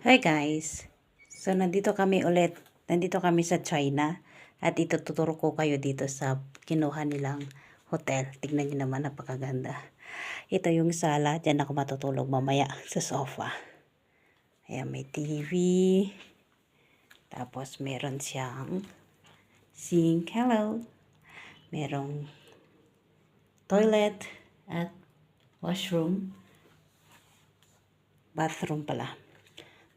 Hi guys! So nandito kami ulit, nandito kami sa China at ituturo ko kayo dito sa kinuha nilang hotel. Tignan nyo naman, napakaganda. Ito yung sala, dyan ako matutulog mamaya sa sofa. Ayan, may TV. Tapos meron siyang sink, hello. Merong toilet at washroom. Bathroom pala.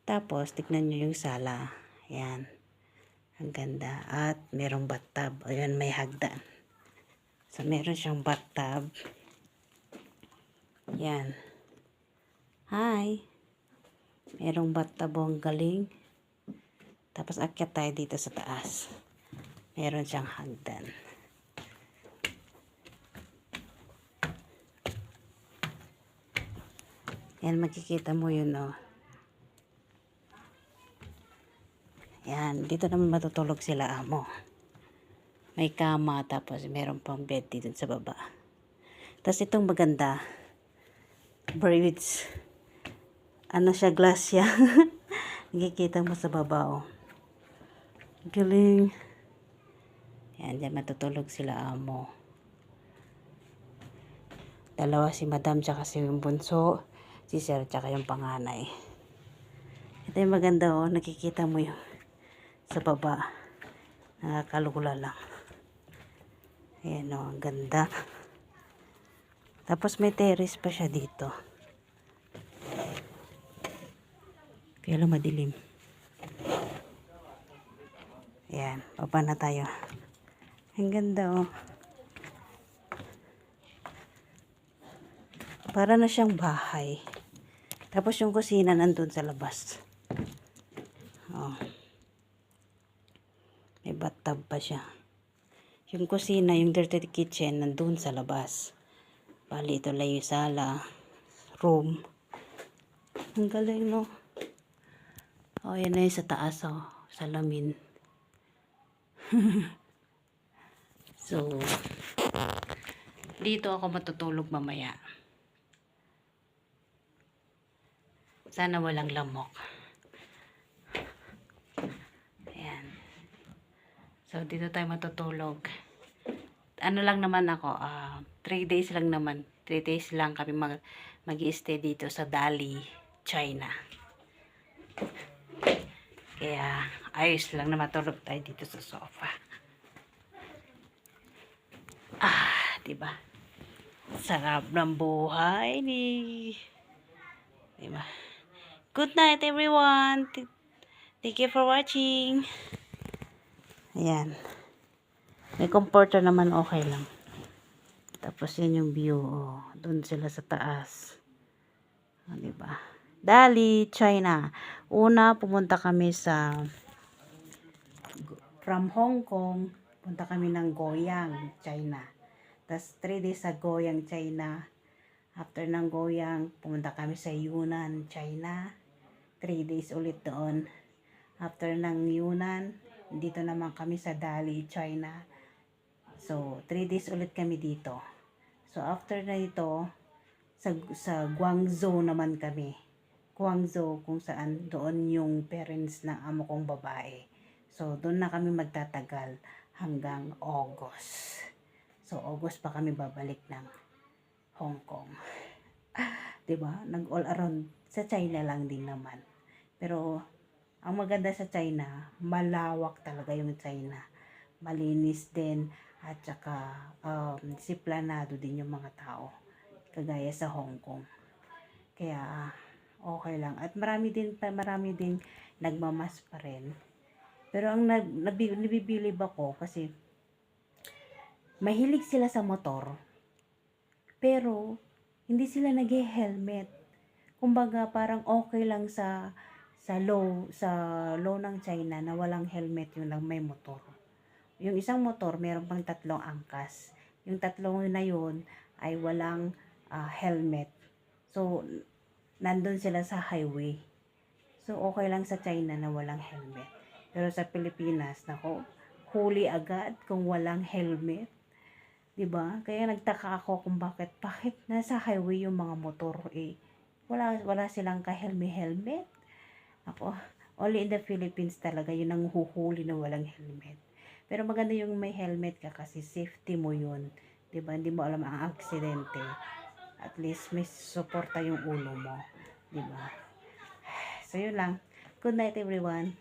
Tapos, tignan nyo yung sala. Ayan. Ang ganda. At merong bathtub. Ayan, may hagdan. So, meron siyang bathtub. Ayan. Hi. Merong bathtub ang galing. Tapos, akyat tayo dito sa taas. Meron siyang hagdan. Yan, makikita mo yun, oh. Yan, dito naman matutulog sila amo. May kama, tapos meron pang bed dito sa baba. Tapos itong maganda, braids. Ano siya, glass siya. Nakikita mo sa baba, oh. Galing. Yan, dyan matutulog sila amo. Dalawa si madam, tsaka si yung bunso, si sir, tsaka yung panganay. Ito yung maganda, oh. Nakikita mo yung sa baba. Nakakalula lang. Ayan o, ang ganda. Tapos may terrace pa siya dito. Kaya lang madilim. Ayan, baba na tayo. Ang ganda oh. Para na siyang bahay. Tapos yung kusina nandun sa labas. Oh. May bathtub pa siya. Yung kusina, yung dirty kitchen, nandun sa labas. Bali, ito lang yung sala, room. Ang galing, no? O, oh, yan na sa taas, oh. Salamin. so, dito ako matutulog mamaya. Sana walang lamok. Ayan. So, dito tayo matutulog. Ano lang naman ako, 3 days lang naman. 3 days lang kami mag, mag stay dito sa Dali, China. Kaya, ayos lang na matulog tayo dito sa sofa. Ah, diba? Sarap ng buhay ni... Diba? Good night, everyone. Thank you for watching. Ayan. May comforter naman okay lang. Tapos yan yung view. Oh. Doon sila sa taas. O, diba? Dali, China. Una, pumunta kami sa from Hong Kong, punta kami ng Goyang, China. Tapos 3 days sa Goyang, China. After ng Goyang, pumunta kami sa Yunnan, China. 3 days ulit doon. After ng Yunnan, dito naman kami sa Dali, China. So, 3 days ulit kami dito. So, after na ito, sa, sa Guangzhou naman kami. Guangzhou, kung saan doon yung parents ng amo kong babae. So, doon na kami magtatagal hanggang August. So, August pa kami babalik ng Hong Kong. 'Di ba? Nag all around sa China lang din naman. Pero ang maganda sa China, malawak talaga yung China. Malinis din at saka um, disiplinado din yung mga tao. Kagaya sa Hong Kong. Kaya okay lang. At marami din pa marami din nagmamas pa rin. Pero ang nab, nabi, nabibilib ako kasi mahilig sila sa motor. Pero hindi sila nag-helmet. Kumbaga parang okay lang sa sa low sa low ng China na walang helmet yung lang may motor. Yung isang motor meron pang tatlong angkas. Yung tatlong na yun ay walang uh, helmet. So nandun sila sa highway. So okay lang sa China na walang helmet. Pero sa Pilipinas, nako, huli agad kung walang helmet. 'Di ba? Kaya nagtaka ako kung bakit bakit nasa highway yung mga motor eh. Wala wala silang ka helmet helmet. Ako, only in the Philippines talaga yun ang huhuli na walang helmet. Pero maganda yung may helmet ka kasi safety mo yun. 'Di ba Hindi mo alam ang aksidente. At least may suporta yung ulo mo. 'di ba So yun lang. Good night everyone.